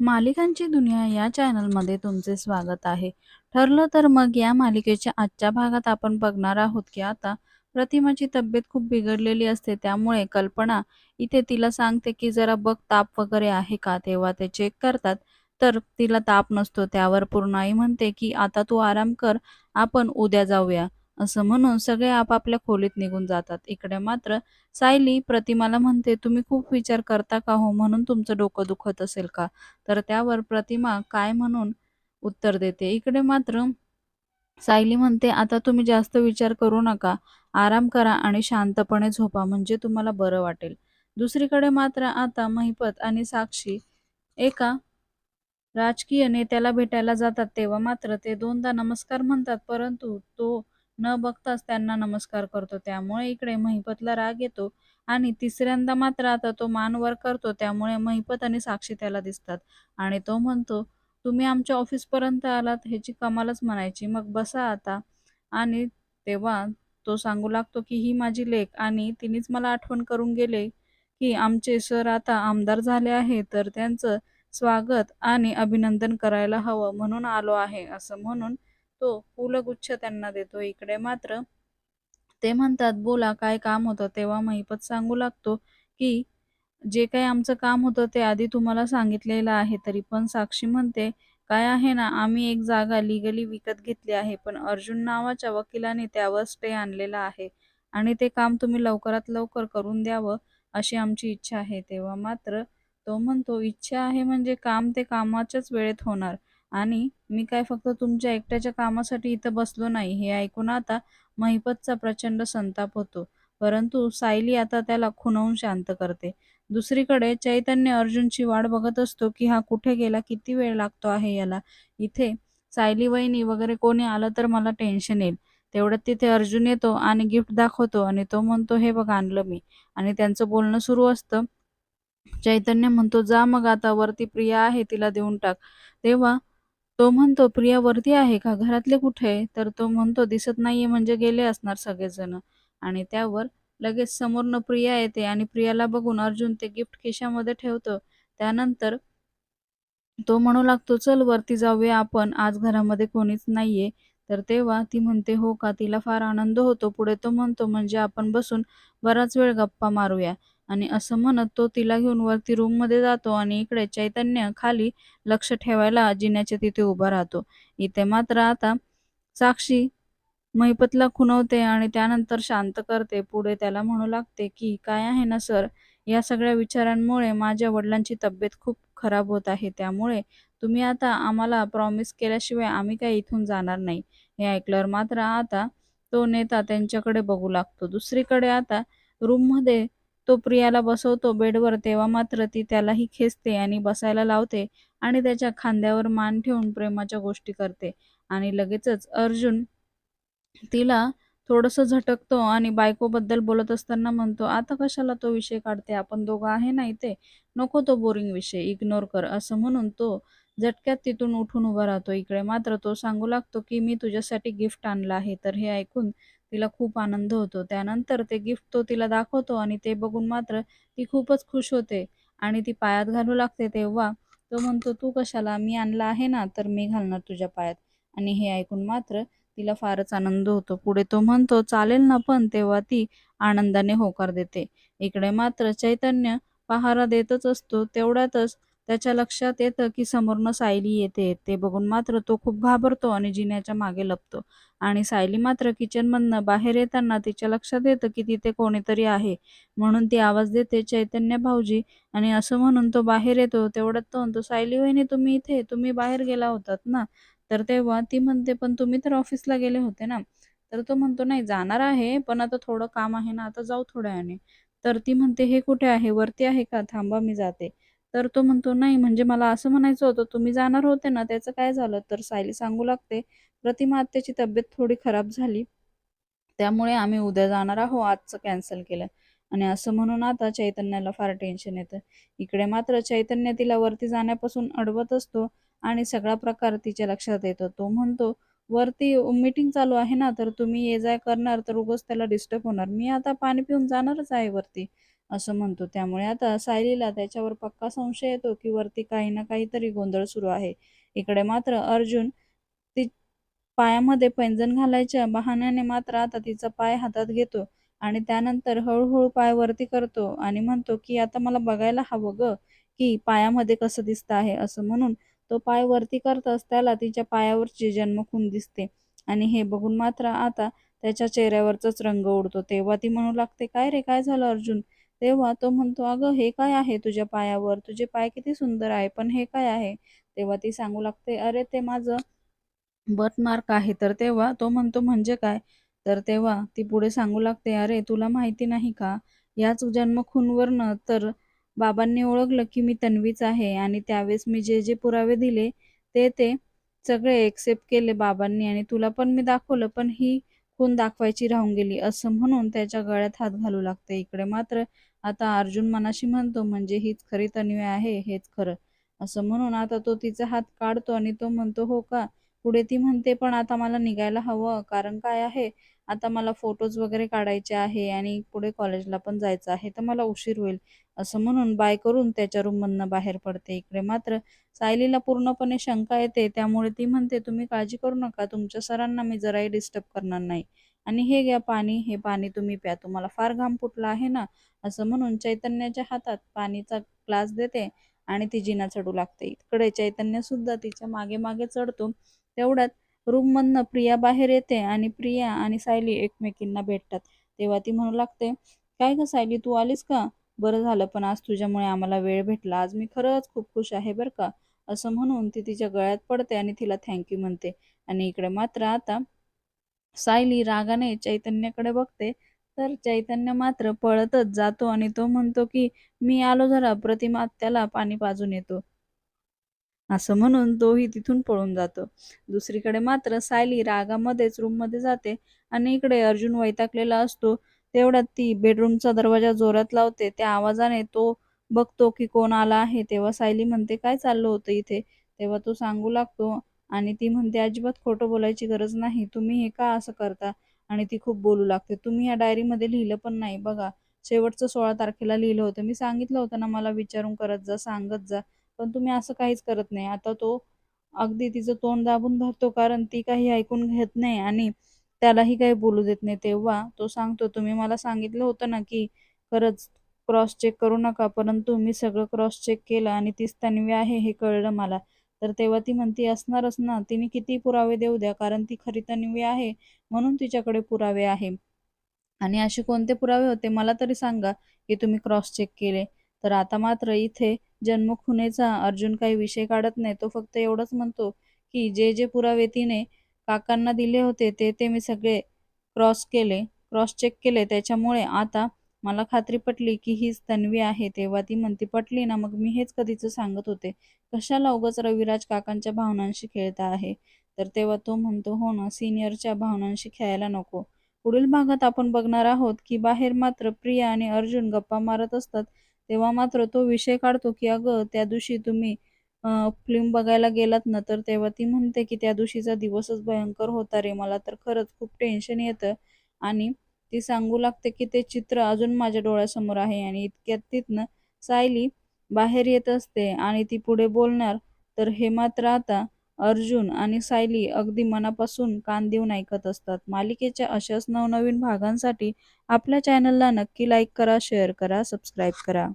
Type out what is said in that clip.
मालिकांची दुनिया या चॅनलमध्ये तुमचे स्वागत आहे. ठरलं तर मग या मालिकेच्या आजच्या भागात आपण बघणार आहोत की आता प्रतिमाची तब्येत खूप बिघडलेली असते. त्यामुळे कल्पना इथे तिला सांगते की जरा बघ ताप वगैरे आहे का? तेव्हा ते चेक करतात तर तिला ताप नसतो. त्यावर पूर्णाई म्हणते की आता तू आराम कर, आपण उद्या जाऊया. असं म्हणून सगळे आपापल्या खोलीत निघून जातात. इकडे मात्र सायली प्रतिमाला म्हणते, तुम्ही खूप विचार करता का हो? म्हणून तुमचं डोकं दुखत असेल का? तर त्यावर प्रतिमा काय म्हणून उत्तर देते. इकडे मात्र सायली म्हणते, आता तुम्ही जास्त विचार करू नका. आराम करा आणि शांतपणे झोपा म्हणजे तुम्हाला बरं वाटेल. दुसरीकडे मात्र आता महिपत आणि साक्षी एका राजकीय नेत्याला भेटायला जातात. तेव्हा मात्र ते दोनदा नमस्कार म्हणतात, परंतु तो न बघताच त्यांना नमस्कार करतो. त्यामुळे इकडे महिपतला राग येतो आणि तिसऱ्यांदा मात्र आता तो मान वर करतो. त्यामुळे महिपत आणि साक्षी त्याला दिसतात आणि तो म्हणतो, तुम्ही आमच्या ऑफिसपर्यंत आलात ह्याची कमालच म्हणायची. मग बसा आता. आणि तेव्हा तो सांगू लागतो की ही माझी लेख आणि तिनेच मला आठवण करून गेले की आमचे सर आता आमदार झाले आहे, तर त्यांचं स्वागत आणि अभिनंदन करायला हवं म्हणून आलो आहे. असं म्हणून तो फुलगुच्छ त्यांना देतो. इकडे मात्र ते म्हणतात, बोला काय काम होतं? तेव्हा महिपत सांगू लागतो की जे काही आमचं काम होतं ते आधी तुम्हाला सांगितलेलं आहे. तरी पण साक्षी म्हणते, काय आहे ना, आम्ही एक जागा लिगली विकत घेतली आहे. पण अर्जुन नावाच्या वकिलाने त्यावर स्टे आणलेला आहे आणि ते काम तुम्ही लवकरात लवकर करून द्यावं अशी आमची इच्छा आहे. तेव्हा मात्र तो म्हणतो, इच्छा आहे म्हणजे काम ते कामाच्याच वेळेत होणार आणि मी काय फक्त तुमच्या एकट्याच्या कामासाठी इथं बसलो नाही. हे ऐकून आता महिपतचा प्रचंड संताप होतो. परंतु सायली आता त्याला खुणवून शांत करते. दुसरीकडे चैतन्य अर्जुनची वाट बघत असतो की हा कुठे गेला, किती वेळ लागतो आहे याला. इथे सायली वहिनी वगैरे कोणी आलं तर मला टेन्शन येईल. तेवढ्यात तिथे अर्जुन येतो आणि गिफ्ट दाखवतो आणि तो म्हणतो, हे बघ आणलं मी. आणि त्यांचं बोलणं सुरू असतं. चैतन्य म्हणतो, जा मग आता वरती प्रिया आहे तिला देऊन टाक. तेव्हा तो म्हणतो, प्रिया वरती आहे का? घरातले कुठे? तर तो म्हणतो, दिसत नाहीये म्हणजे गेले असणार सगळेजण. आणि त्यावर लगेच समोरनं प्रिया येते आणि प्रियाला बघून अर्जुन ते गिफ्ट खिशामध्ये ठेवतो. त्यानंतर तो म्हणू लागतो, चल वरती जाऊया आपण, आज घरामध्ये कोणीच नाहीये. तर तेव्हा ती म्हणते, हो का? तिला फार आनंद होतो. पुढे तो म्हणतो, म्हणजे आपण बसून बराच वेळ गप्पा मारूया. आणि असं म्हणत तो तिला घेऊन वरती रूममध्ये जातो आणि इकडे चैतन्य खाली लक्ष ठेवायला जिन्याच्या तिथे उभा राहतो. इथे मात्र आता साक्षी महिपतला खुनवते आणि त्यानंतर शांत करते. पुढे त्याला म्हणू लागते की काय आहे ना सर, या सगळ्या विचारांमुळे माझ्या वडिलांची तब्येत खूप खराब होत आहे. त्यामुळे तुम्ही आता आम्हाला प्रॉमिस केल्याशिवाय आम्ही काही इथून जाणार नाही. हे ऐकल्यावर मात्र आता तो नेता त्यांच्याकडे बघू लागतो. दुसरीकडे आता रूममध्ये तो प्रियाला बसवतो बेडवर. तेव्हा मात्र ती त्यालाही खेचते आणि बसायला लावते आणि त्याच्या खांद्यावर मान ठेवून प्रेमाच्या गोष्टी करते. आणि लगेचच अर्जुन तिला थोडस झटकतो आणि बायकोबद्दल बोलत असताना म्हणतो, आता कशाला तो विषय काढते? आपण दोघं आहे ना इथे. नको तो बोरिंग विषय, इग्नोर कर. असं म्हणून तो झटक्यात तिथून उठून उभा राहतो. इकडे मात्र तो सांगू लागतो की मी तुझ्यासाठी गिफ्ट आणलं आहे. तर हे ऐकून तिला खूप आनंद होतो. त्यानंतर ते गिफ्ट तो तिला दाखवतो आणि ते बघून मात्र ती खूपच खुश होते आणि ती पायात घालू लागते. तेव्हा तो म्हणतो, तू कशाला? मी आणला आहे ना, तर मी घालणार तुझ्या पायात. आणि हे ऐकून मात्र तिला फारच आनंद होतो. पुढे तो म्हणतो, चालेल ना पण? तेव्हा ती आनंदाने होकार देते. इकडे मात्र चैतन्य पहारा देतच असतो. तेवढ्यातच त्याच्या लक्षात येतं की समोरनं सायली येते. ते बघून मात्र तो खूप घाबरतो आणि जिन्याच्या मागे लपतो. आणि सायली मात्र किचनमधनं बाहेर येताना तिच्या लक्षात येतं की तिथे कोणीतरी आहे. म्हणून ती आवाज देते, चैतन्य भाऊजी. आणि असं म्हणून तो बाहेर येतो. तेवढ्यात तो म्हणतो, सायली वहिनी तुम्ही इथे? तुम्ही बाहेर गेला होतात ना? तर तेव्हा ती म्हणते, पण तुम्ही तर ऑफिसला गेले होते ना? तर तो म्हणतो, नाही जाणार आहे, पण आता थोडं काम आहे ना, आता जाऊ थोड्या वेळाने. तर ती म्हणते, हे कुठे आहे? वरती आहे का? थांबा मी जाते. तर तो म्हणतो, नाही म्हणजे मला असं म्हणायचं होतं, तुम्ही जाणार होते ना, त्याचं काय झालं? तर सायली सांगू लागते, प्रतिमा आत्याची तब्येत थोडी खराब झाली. त्यामुळे आम्ही उद्या जाणार आहोत, आजचं कॅन्सल केलं. आणि असं म्हणून आता चैतन्याला फार टेन्शन येतं. इकडे मात्र चैतन्य तिला वरती जाण्यापासून अडवत असतो आणि सगळा प्रकार तिच्या लक्षात येतो. तो म्हणतो, वरती मीटिंग चालू आहे ना, तर तुम्ही ये जाय करणार तर उगाच त्याला डिस्टर्ब होणार. मी आता पाणी पिऊन जाणारच आहे वरती. असं म्हणतो. त्यामुळे आता सायलीला त्याच्यावर पक्का संशय येतो की वरती काही ना काहीतरी गोंधळ सुरू आहे. इकडे मात्र अर्जुन ती पायामध्ये पैंजण घालायच्या बहाण्याने मात्र आता तिचा पाय हातात घेतो आणि त्यानंतर हळूहळू पाय वरती करतो आणि म्हणतो की आता मला बघायला हवं ग की पायामध्ये कसं दिसत आहे असं म्हणून तो पाय वरती करताच त्याला तिच्या पायावरची जन्मखून दिसते. आणि हे बघून मात्र आता त्याच्या चेहऱ्यावरचाच रंग उडतो. तेव्हा ती म्हणू लागते काय रे काय झालं अर्जुन? तेव्हा तो म्हणतो अगं हे काय आहे तुझ्या पायावर? तुझे पाय किती सुंदर आहे पण हे काय आहे? तेव्हा ती सांगू लागते अरे ते माझं बट मार्क आहे. तर तेव्हा तो म्हणतो म्हणजे काय? तर तेव्हा ती पुढे सांगू लागते अरे तुला माहिती नाही का? याच जन्म खूनवरनं तर बाबांनी ओळखलं की मी तन्वीच आहे आणि त्यावेळेस मी जे जे पुरावे दिले ते ते सगळे एक्सेप्ट केले बाबांनी आणि तुला पण मी दाखवलं पण ही खून दाखवायची राहून गेली असं म्हणून त्याच्या गळ्यात हात घालू लागते इकडे. मात्र आता अर्जुन मनाशी म्हणतो म्हणजे हीच खरी तन्वी आहे हेच खरं. असं म्हणून आता तो तिचा हात काढतो आणि तो म्हणतो हो का? पुढे ती म्हणते पण आता मला निघायला हवं कारण काय आहे? आता मला फोटोज वगैरे काढायचे आहे आणि पुढे कॉलेजला पण जायचं आहे तर मला उशीर होईल. असं म्हणून बाय करून त्याच्या रूममधनं बाहेर पडते इकडे. मात्र सायलीला पूर्णपणे शंका येते त्यामुळे ती म्हणते तुम्ही काळजी करू नका तुमच्या सरांना मी जराही डिस्टर्ब करणार नाही. आणि हे घ्या पाणी हे पाणी तुम्ही प्या तुम्हाला फार घाम फुटला आहे ना? असं म्हणून चैतन्याच्या हातात पाणीचा ग्लास देते आणि ती जिना चढू लागते. इकडे चैतन्य सुद्धा तिच्यामागे मागे चढतो. तेवढ्यात रूममधनं प्रिया बाहेर येते आणि प्रिया आणि सायली एकमेकींना भेटतात. तेव्हा ती म्हणू लागते काय ग सायली तू आलीस का? बरं झालं पण आज तुझ्यामुळे आम्हाला वेळ भेटला. आज मी खरंच खूप खुश आहे बरं का? असं म्हणून ती तिच्या गळ्यात पडते आणि तिला थँक्यू म्हणते. आणि इकडे मात्र आता सायली रागाने चैतन्याकडे बघते. तर चैतन्य मात्र पळतच जातो आणि तो म्हणतो की मी आलो जरा प्रतिमा त्याला पाणी पाजून येतो. असं म्हणून तोही तिथून पळून जातो. दुसरीकडे मात्र सायली रागामध्येच रूममध्ये जाते आणि इकडे अर्जुन वैतागलेला असतो. तेवढ्यात ती बेडरूमचा दरवाजा जोरात लावते. त्या आवाजाने तो बघतो की कोण आला आहे. तेव्हा सायली म्हणते काय चाललं होतं इथे? तेव्हा तो सांगू लागतो आणि ती म्हणते अजिबात खोटं बोलायची गरज नाही. तुम्ही हे का असं करता? आणि ती खूप बोलू लागते. तुम्ही या डायरीमध्ये लिहिलं पण नाही बघा. शेवटचं सोळा तारखेला लिहिलं होतं. मी सांगितलं होतं ना मला विचारून करत जा सांगत जा. पण तुम्ही असं काहीच करत नाही. आता तो अगदी तिचं तोंड दाबून धरतो कारण ती काही ऐकून घेत नाही आणि त्यालाही काही बोलू देत नाही. तेव्हा तो सांगतो तुम्ही मला सांगितलं होतं ना की खरंच क्रॉस चेक करू नका परंतु मी सगळं क्रॉस चेक केलं आणि तीच तन्वी आहे हे कळलं मला. तर तेव्हा ती म्हणती असणारच ना तिने किती पुरावे देऊ द्या कारण ती खरी तन्वी आहे म्हणून तिच्याकडे पुरावे आहे. आणि असे कोणते पुरावे होते मला तरी सांगा की तुम्ही क्रॉस चेक केले. तर आता मात्र इथे जन्मखुनेचा अर्जुन काही विषय काढत नाही. तो फक्त एवढंच म्हणतो की जे जे पुरावे तिने काकांना दिले होते ते ते मी सगळे क्रॉस केले क्रॉस चेक केले. त्याच्यामुळे आता मला खात्री पटली की हीच तन्वी आहे. तेव्हा ती म्हणती पटली ना मग मी हेच कधीच सांगत होते. कशाला उगाच रविराज काकांच्या भावनांशी खेळता आहे? तर तेव्हा तो म्हणतो हो ना सिनियरच्या भावनांशी खेळायला नको. पुढील भागात आपण बघणार आहोत की बाहेर मात्र प्रिया आणि अर्जुन गप्पा मारत असतात. तेव्हा मात्र तो विषय काढतो की अगं त्या दिवशी तुम्ही फिल्म बघायला गेलात ना तर तेव्हा ती म्हणते की त्या दिवशीचा दिवसच भयंकर होता रे मला तर खरंच खूप टेन्शन येतं. आणि ती सांगू लागते की ते चित्र अजून माझ्या डोळ्यासमोर आहे आणि इतक्यात तिथनं सायली बाहेर येत असते आणि ती पुढे बोलणार तर हे मात्र आता अर्जुन आणि सायली अगदी मनापासून कान देऊन ऐकत असतात. मालिकेच्या अशाच नवनवीन भागांसाठी आपल्या चॅनलला नक्की लाईक करा शेअर करा सबस्क्राईब करा.